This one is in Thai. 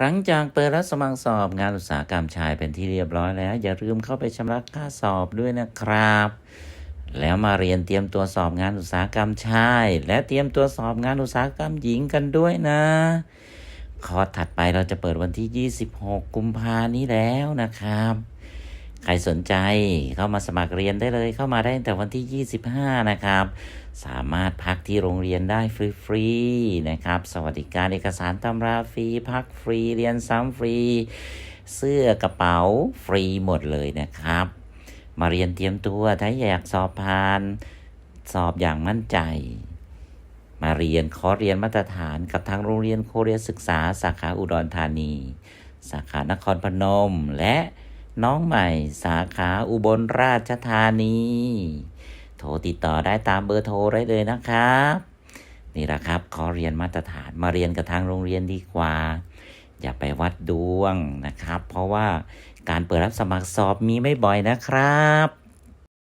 หลังจากเปิดรับสมัครสอบงานอุตสาหกรรมชายเป็นที่เรียบร้อยแล้ว อย่าลืมเข้าไปชำระค่าสอบด้วยนะครับ แล้วมาเรียนเตรียมตัวสอบงานอุตสาหกรรมชาย และเตรียมตัวสอบงานอุตสาหกรรมหญิงกันด้วยนะคอร์สถัดไปเราจะเปิดวันที่ 26 กุมภานี้แล้วนะครับ ใครสนใจเข้ามาสมัครเรียนได้เลย เข้ามาได้ตั้งแต่วันที่ 25 นะครับ สามารถพักที่โรงเรียนได้ฟรีๆนะครับ สวัสดิการเอกสารตำราฟรีพักฟรีเรียนซ้ำฟรี เสื้อกระเป๋าฟรีหมดเลยนะครับ มาเรียนเตรียมตัวถ้าอยากสอบผ่าน สอบอย่างมั่นใจมาเรียนขอเรียนมาตรฐานกับทางโรงเรียนโคเรียศึกษา สาขาอุดรธานี สาขานครพนม และ น้องใหม่สาขาอุบลราชธานี โทรติดต่อได้ตามเบอร์โทรได้เลยนะครับ นี่แหละครับขอเรียนมาตรฐานมาเรียนกับทางโรงเรียนดีกว่า อย่าไปวัดดวงนะครับ เพราะว่าการเปิดรับสมัครสอบมีไม่บ่อยนะครับ